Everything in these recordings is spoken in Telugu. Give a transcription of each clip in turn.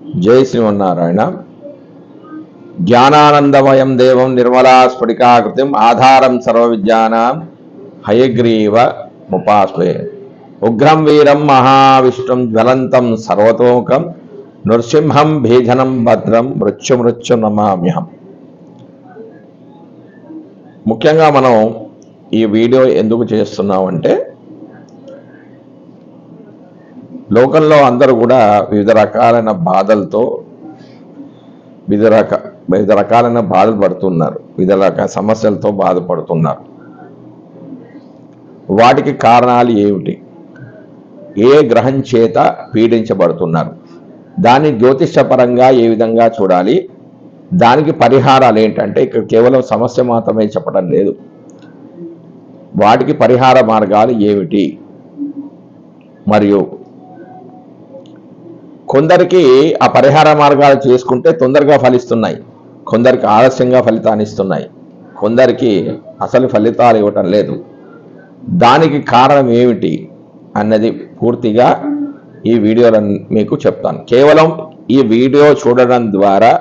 జై శ్రీమన్నారాయణ. జ్ఞానానందమయం దేవం నిర్మలా స్ఫటికాకృతిం ఆధారం సర్వ విద్యానాం హయగ్రీవ ముపాస్వే ఉగ్రం వీరం మహావిష్ణుం జ్వలంతం సర్వతోముఖం నృసింహం భీజనం భద్రం మృత్యు మృత్యు నమామ్యహం. ముఖ్యంగా మనం ఈ వీడియో ఎందుకు చేస్తున్నామంటే లోకంలో అందరూ కూడా వివిధ రకాలైన బాధలతో వివిధ రక వివిధ రకాలైన బాధలు పడుతున్నారు. వివిధ రకాల సమస్యలతో బాధపడుతున్నారు. వాటికి కారణాలు ఏమిటి? ఏ గ్రహం చేత పీడించబడుతున్నారు? దాన్ని జ్యోతిషపరంగా ఏ విధంగా చూడాలి? దానికి పరిహారాలు ఏంటంటే ఇక్కడ కేవలం సమస్య మాత్రమే చెప్పడం లేదు. వాటికి పరిహార మార్గాలు ఏమిటి? మరియు కొందరికి ఆ పరిహార మార్గాలు చేసుకుంటే తొందరగా ఫలిస్తున్నాయి. కొందరికి ఆలస్యంగా ఫలితాన్ని ఇస్తున్నాయి. కొందరికి అసలు ఫలితాలు ఇవ్వటం లేదు. దానికి కారణం ఏమిటి అన్నది పూర్తిగా ఈ వీడియోలో మీకు చెప్తాను. కేవలం ఈ వీడియో చూడడం ద్వారా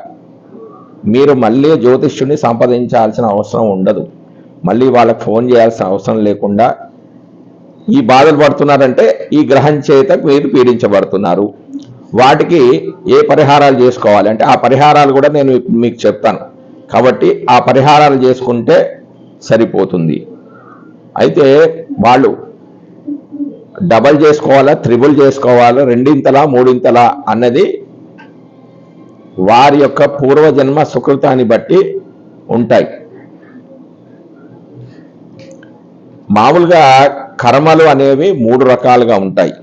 మీరు మళ్ళీ జ్యోతిష్యుని సంప్రదించాల్సిన అవసరం ఉండదు. మళ్ళీ వాళ్ళకి ఫోన్ చేయాల్సిన అవసరం లేకుండా ఈ బాధలు పడుతున్నారంటే ఈ గ్రహం చేత మీరు పీడించబడుతున్నారు. వాటికి ఏ పరిహారాలు చేసుకోవాలి? అంటే ఆ పరిహారాలు కూడా నేను మీకు చెప్తాను. కాబట్టి ఆ పరిహారాలు చేసుకుంటే సరిపోతుంది. అయితే వాళ్ళు డబల్ చేసుకోవాలా త్రిబుల్ చేసుకోవాలా రెండింతలా మూడింతలా అన్నది వారి యొక్క పూర్వజన్మ సుకృతాన్ని బట్టి ఉంటాయి. మామూలుగా కర్మలు అనేవి మూడు రకాలుగా ఉంటాయి.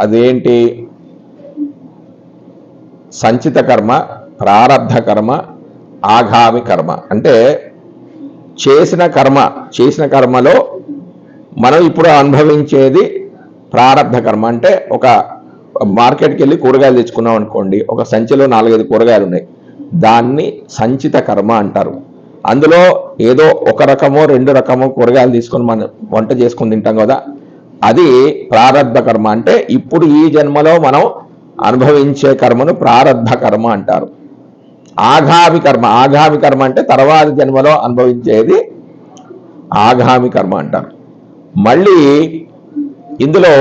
అదేంటి? సంచిత కర్మ ప్రారబ్ధ కర్మ ఆగామి కర్మ. అంటే చేసిన కర్మ చేసిన కర్మలో మనం ఇప్పుడు అనుభవించేది ప్రారబ్ధ కర్మ. అంటే ఒక మార్కెట్కి వెళ్ళి కూరగాయలు తెచ్చుకున్నాం అనుకోండి ఒక సంచిలో నాలుగైదు కూరగాయలు ఉన్నాయి. దాన్ని సంచిత కర్మ అంటారు. అందులో ఏదో ఒక రకమో రెండు రకమో కూరగాయలు తీసుకొని మనం వంట చేసుకొని తింటాం కదా. అది ప్రారంభ కర్మ. అంటే ఇప్పుడు ఈ జన్మలో మనం అనుభవించే కర్మను ప్రారబ్ధ కర్మ అంటారు. ఆగామి కర్మ ఆగామి కర్మ అంటే తర్వాత జన్మలో అనుభవించేది ఆగామి కర్మ అంటారు. మళ్ళీ ఇందులో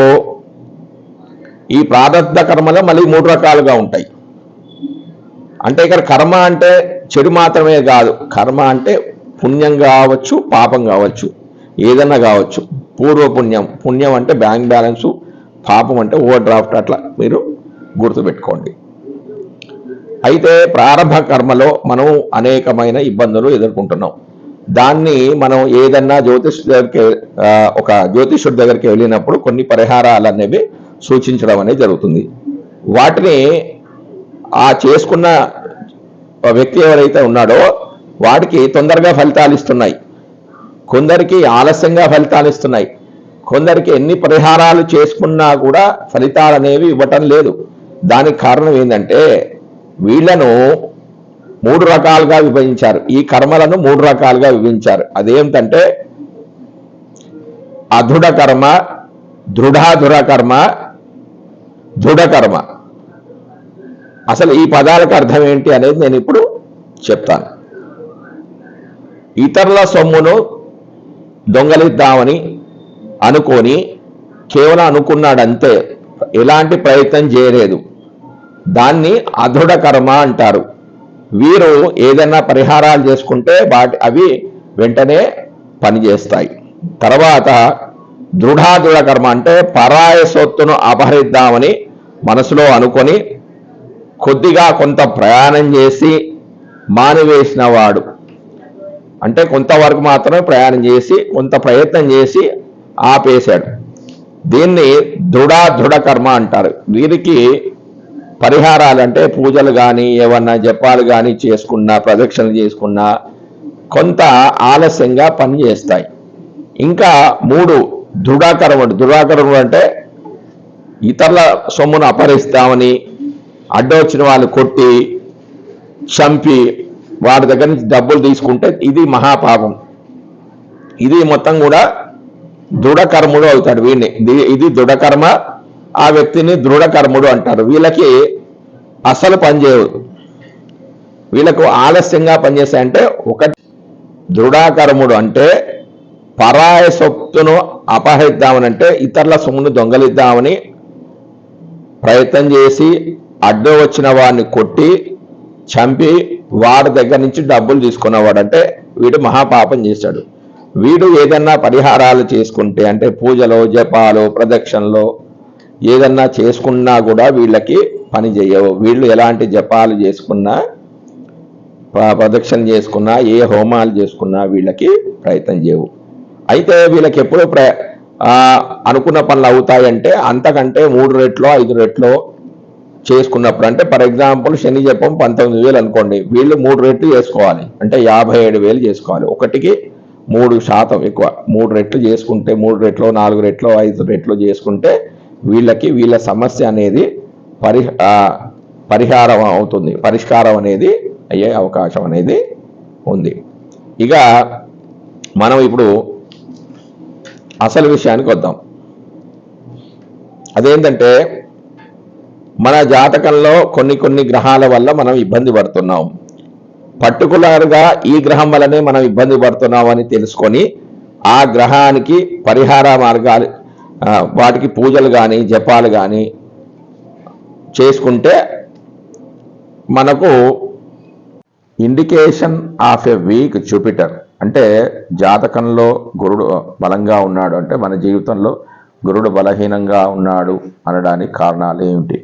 ఈ ప్రారబ్ధ కర్మలో మళ్ళీ మూడు రకాలుగా ఉంటాయి. అంటే ఇక్కడ కర్మ అంటే చెడు మాత్రమే కాదు కర్మ అంటే పుణ్యం కావచ్చు పాపం కావచ్చు ఏదన్నా కావచ్చు. పూర్వ పుణ్యం పుణ్యం అంటే బ్యాంక్ బ్యాలెన్సు పాపం అంటే ఓవర్ డ్రాఫ్ట్ అట్లా మీరు గుర్తుపెట్టుకోండి. అయితే ప్రారంభ కర్మలో మనం అనేకమైన ఇబ్బందులు ఎదుర్కొంటున్నాం. దాన్ని మనం ఏదన్నా జ్యోతిష్ దగ్గరికి ఒక జ్యోతిషుడి దగ్గరికి వెళ్ళినప్పుడు కొన్ని పరిహారాలు అనేవి సూచించడం అనేది జరుగుతుంది. వాటిని ఆ చేసుకున్న వ్యక్తి ఎవరైతే ఉన్నాడో వాడికి తొందరగా ఫలితాలు ఇస్తున్నాయి. కొందరికి ఆలస్యంగా ఫలితాలు ఇస్తున్నాయి. కొందరికి ఎన్ని పరిహారాలు చేసుకున్నా కూడా ఫలితాలు అనేవి ఇవ్వటం లేదు. దానికి కారణం ఏంటంటే వీళ్ళను మూడు రకాలుగా విభజించారు. ఈ కర్మలను మూడు రకాలుగా విభజించారు. అదేమిటంటే అధుడ కర్మ దృఢాధుర కర్మ దృఢ కర్మ. అసలు ఈ పదాలకు అర్థం ఏంటి అనేది నేను ఇప్పుడు చెప్తాను. ఇతరుల సొమ్మును దొంగలిద్దామని అనుకొని కేవలం అనుకున్నాడంతే. ఎలాంటి ప్రయత్నం చేయలేదు. దాన్ని అధుడ కర్మ అంటారు. వీరు ఏదైనా పరిహారాలు చేసుకుంటే వాటి అవి వెంటనే పనిచేస్తాయి. తర్వాత దృఢాదృఢ కర్మ అంటే పరాయ సొత్తును అపహరిద్దామని మనసులో అనుకొని కొద్దిగా కొంత ప్రయాణం చేసి మానివేసిన వాడు. అంటే కొంతవరకు మాత్రమే ప్రయాణం చేసి కొంత ప్రయత్నం చేసి ఆపేశాడు. దీన్ని దృఢ కర్మ అంటారు. వీరికి పరిహారాలు అంటే పూజలు కానీ ఏమన్నా జపాలు కానీ చేసుకున్నా ప్రదక్షిణలు చేసుకున్నా కొంత ఆలస్యంగా పనిచేస్తాయి ఇంకా మూడు దృఢాకరముడు. దృఢాకరముడు అంటే ఇతరుల సొమ్మును అపహరిస్తామని అడ్డొచ్చిన వాళ్ళు కొట్టి చంపి వాడి దగ్గర నుంచి డబ్బులు తీసుకుంటే ఇది మహాపాపం. ఇది మొత్తం కూడా దృఢకర్ముడు అవుతాడు వీడిని. ఇది- ఇది దృఢకర్మ ఆ వ్యక్తిని దృఢకర్ముడు అంటారు. వీళ్ళకి అసలు పనిచేయవు వీళ్ళకు ఆలస్యంగా పనిచేస్తాయంటే ఒకటి దృఢకర్ముడు అంటే పరాయ సొత్తును అపహరిద్దామనంటే ఇతరుల సొమ్మును దొంగలిద్దామని ప్రయత్నం చేసి అడ్డు వచ్చిన వాడిని కొట్టి చంపి వాడి దగ్గర నుంచి డబ్బులు తీసుకున్నవాడు అంటే వీడు మహాపాపం చేశాడు. వీడు ఏదన్నా పరిహారాలు చేసుకుంటే అంటే పూజలో జపాలు ప్రదక్షిణలో ఏదన్నా చేసుకున్నా కూడా వీళ్ళకి పని చేయవు. వీళ్ళు ఎలాంటి జపాలు చేసుకున్నా ప్రదక్షిణ చేసుకున్నా ఏ హోమాలు చేసుకున్నా వీళ్ళకి ప్రయత్నం చేయవు. అయితే వీళ్ళకి ఎప్పుడు ప్ర అనుకున్న పనులు అవుతాయంటే అంతకంటే మూడు రెట్లో ఐదు రెట్లో చేసుకున్నప్పుడు అంటే ఫర్ ఎగ్జాంపుల్ శని జపం పంతొమ్మిది వేలు అనుకోండి వీళ్ళు మూడు రెట్లు చేసుకోవాలి. అంటే యాభై ఏడు వేలు చేసుకోవాలి. ఒకటికి మూడు శాతం ఎక్కువ. మూడు రెట్లు చేసుకుంటే మూడు రెట్లు నాలుగు రెట్లు ఐదు రెట్లు చేసుకుంటే వీళ్ళకి వీళ్ళ సమస్య అనేది పరి పరిహారం అవుతుంది. పరిష్కారం అనేది అయ్యే అవకాశం అనేది ఉంది. ఇక మనం ఇప్పుడు అసలు విషయానికి వద్దాం. అదేంటంటే మన జాతకంలో కొన్ని కొన్ని గ్రహాల వల్ల మనం ఇబ్బంది పడుతున్నాం. పర్టికులర్గా ఈ గ్రహం వల్లనే మనం ఇబ్బంది పడుతున్నాం అని తెలుసుకొని ఆ గ్రహానికి పరిహార మార్గాలు వాటికి పూజలు కానీ జపాలు కానీ చేసుకుంటే మనకు indication of a weak Jupiter అంటే జాతకంలో గురుడు బలంగా ఉన్నాడు అంటే మన జీవితంలో గురుడు బలహీనంగా ఉన్నాడు అనడానికి కారణాలు ఏమిటి?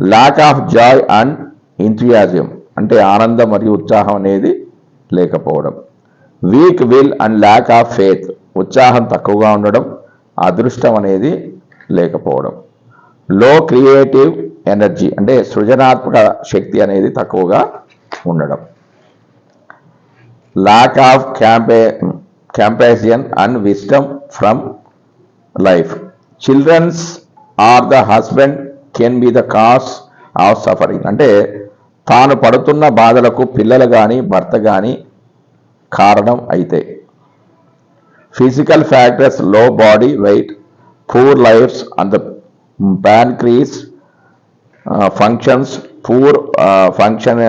Lack of joy and enthusiasm అంటే ఆనందం మరియు ఉత్సాహం అనేది లేకపోవడం. Weak will and lack of faith ఉత్సాహం తక్కువగా ఉండడం అదృష్టం అనేది లేకపోవడం. లో క్రియేటివ్ ఎనర్జీ అంటే సృజనాత్మక శక్తి అనేది తక్కువగా ఉండడం. Lack of క్యాంపే compassion and wisdom from life children's or the husband can be the cause of suffering అంటే తాను పడుతున్న బాధలకు పిల్లలు కానీ భర్త కానీ కారణం అయితే. Physical ఫ్యాక్టర్స్లో body weight poor lives and the pancreas functions poor function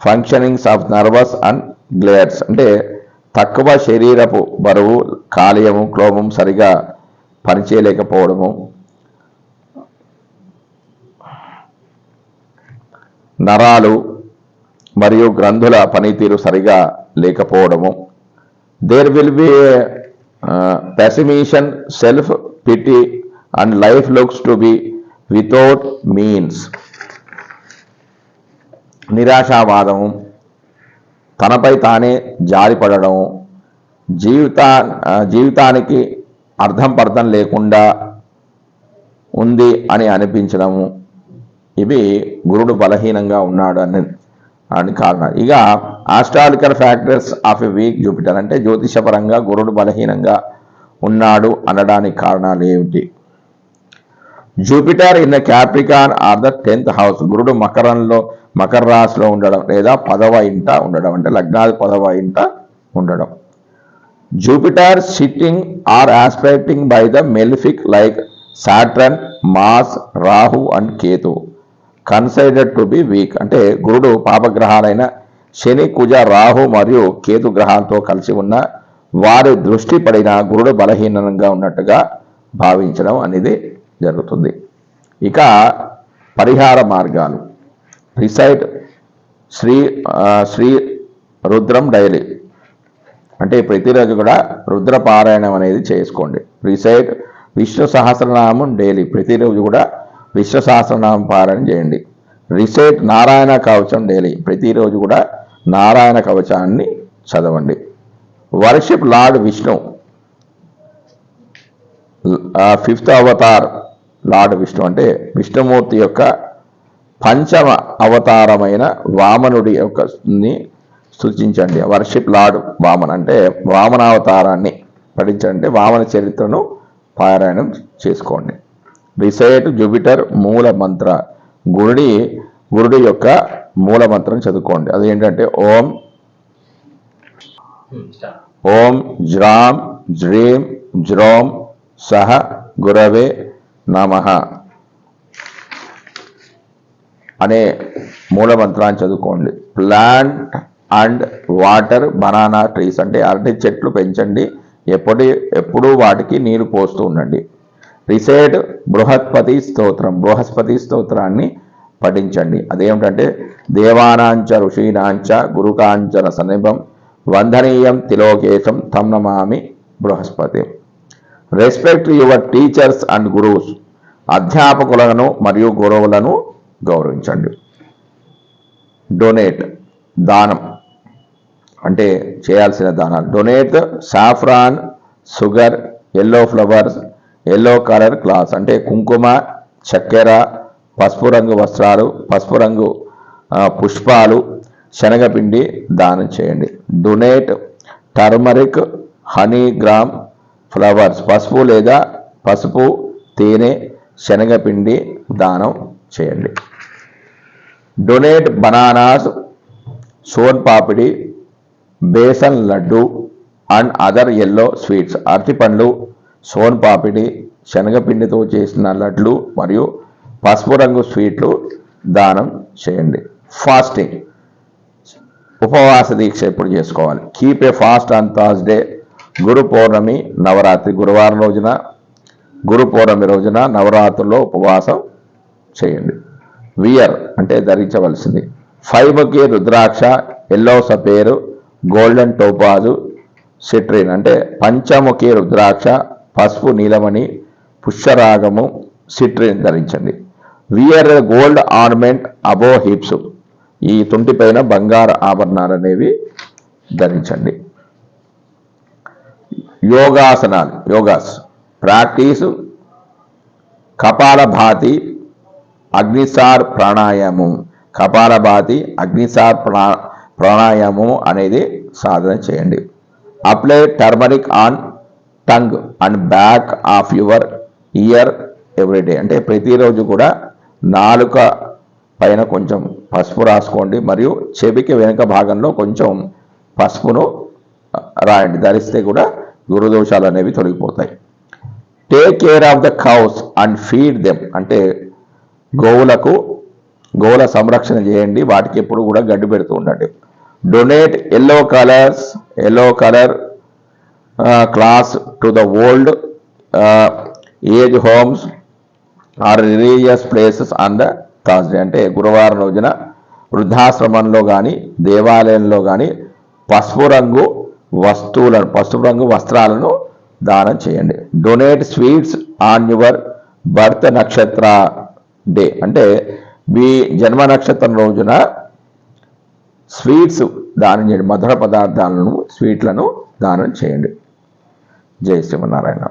functionings of nervous and glands అంటే తక్కువ శరీరపు బరువు కాలేయము క్లోమం సరిగా పనిచేయలేకపోవడము. నరాలు మరియు గ్రంథుల పనితీరు సరిగా లేకపోవడము. There will be pessimism self pity and life looks to be without means నిరాశావాదం తనపై తానే జారిపడడం. జీవితా జీవితానికి అర్థం పర్థం లేకుండా ఉంది అని అనిపించడము. ఇవి గురుడు బలహీనంగా ఉన్నాడు అని అని కారణాలు ఇక astrological factors of a weak Jupiter అంటే జ్యోతిషపరంగా గురుడు బలహీనంగా ఉన్నాడు అనడానికి కారణాలు ఏమిటి? Jupiter in the Capricorn or the tenth house గురుడు మకరంలో మకర రాశిలో ఉండడం లేదా పదవ ఇంట ఉండడం అంటే లగ్నాది పదవ ఇంట ఉండడం. Jupiter sitting or aspecting by the malefic like Saturn Mars Rahu and Ketu considered to be weak అంటే గురుడు పాపగ్రహాలైన శని కుజ రాహు మరియు కేతు గ్రహాలతో కలిసి ఉన్న వారి దృష్టి పడిన గురుడు బలహీనంగా ఉన్నట్టుగా భావించడం అనేది జరుగుతుంది. ఇక పరిహార మార్గాలు. Recite Shri Shri Rudram daily. అంటే ప్రతిరోజు కూడా రుద్ర పారాయణం అనేది చేసుకోండి. Recite Vishnu Sahasranamam daily. ప్రతిరోజు కూడా విష్ణు సహస్రనామం పారాయణ చేయండి. రిసెట్ నారాయణ కవచం డైలీ ప్రతిరోజు కూడా నారాయణ కవచాన్ని చదవండి. Worship lord Vishnu fifth avatar lord Vishnu అంటే విష్ణుమూర్తి యొక్క పంచమ అవతారమైన వామనుడి యొక్క ని సూచించండి. వర్షిప్ లార్డ్ వామన్ అంటే వామనావతారాన్ని పఠించండి. వామన చరిత్రను పారాయణం చేసుకోండి. రిసైట్ జూపిటర్ మూల మంత్ర గురుడి గురుడి యొక్క మూల మంత్రం చదువుకోండి. అదేంటంటే ఓం ఓం జ్రాం జ్రీం జ్రోం సహ గురవే నమ. అనే మూలమంత్రాన్ని చదువుకోండి. Plant and water banana trees అంటే అరటి చెట్లు పెంచండి. ఎప్పటి ఎప్పుడూ వాటికి నీరు పోస్తూ ఉండండి. రిసైడ్ బృహస్పతి స్తోత్రం. బృహస్పతి స్తోత్రాన్ని పఠించండి. అదేమిటంటే దేవానాంచ ఋషీనాంచ గురుకాంచన సమీపం వందనీయం తిలోకేశం తం నమామి Brihaspati. Respect your teachers and గురువుస్ అధ్యాపకులను మరియు గురువులను గౌరవించండి. డొనేట్ దానం. అంటే చేయాల్సిన దానాలు. Donate saffron sugar yellow flowers yellow colour clothes అంటే కుంకుమ చక్కెర పసుపు రంగు వస్త్రాలు పసుపు రంగు పుష్పాలు శనగపిండి దానం చేయండి. Donate turmeric honey gram flowers పసుపు లేదా పసుపు తేనె శనగపిండి దానం చేయండి. Donate bananas soan papdi besan laddu and other yellow sweets అరటిపండ్లు సోన్ పాపిడి శనగపిండితో చేసిన లడ్లు మరియు పసుపు రంగు స్వీట్లు దానం చేయండి. ఫాస్టింగ్. ఉపవాస దీక్ష ఎప్పుడు చేసుకోవాలి? Keep a fast on Thursday Guru Purnima Navratri గురువారం రోజున గురు పౌర్ణమి రోజున నవరాత్రుల్లో ఉపవాసం చేయండి. వియర్ అంటే ధరించవలసింది. ఫైవ్కి rudraksha yellow sapphire golden topaz citrine అంటే పంచముఖి రుద్రాక్ష పసుపు నీలమణి పుష్యరాగము సిట్రిన్ ధరించండి. Wear gold ornament above hips. ఈ తుంటిపైన బంగారు ఆభరణాలు అనేవి ధరించండి. యోగాసనాలు యోగాస్ ప్రాక్టీస్ కపాలభాతి అగ్నిసార్ ప్రాణాయామం కపాలభాతి అగ్నిసార్ ప్రా ప్రాణాయామం అనేది సాధన చేయండి. Apply turmeric on tongue and back of your ear every day అంటే ప్రతిరోజు కూడా నాలుక పైన కొంచెం పసుపు రాసుకోండి. మరియు చెవికి వెనుక భాగంలో కొంచెం పసుపును రాయండి. ధరిస్తే కూడా గురుదోషాలు అనేవి తొలగిపోతాయి. Take care of the cows and feed them అంటే గోవులకు గోవుల సంరక్షణ చేయండి. వాటికి ఎప్పుడు కూడా గడ్డి పెడుతూ ఉండండి. Donate yellow colours yellow colour clothes to the old age homes or religious places on the Thursday అంటే గురువారం రోజున వృద్ధాశ్రమంలో కానీ దేవాలయంలో కానీ పసుపు రంగు వస్తువులను పసుపు రంగు వస్త్రాలను దానం చేయండి. Donate sweets on your birth nakshatra day. అంటే మీ జన్మ నక్షత్రం రోజున స్వీట్స్ దానం చేయండి. మధుర పదార్థాలను స్వీట్లను దానం చేయండి. జై శ్రీమన్నారాయణ.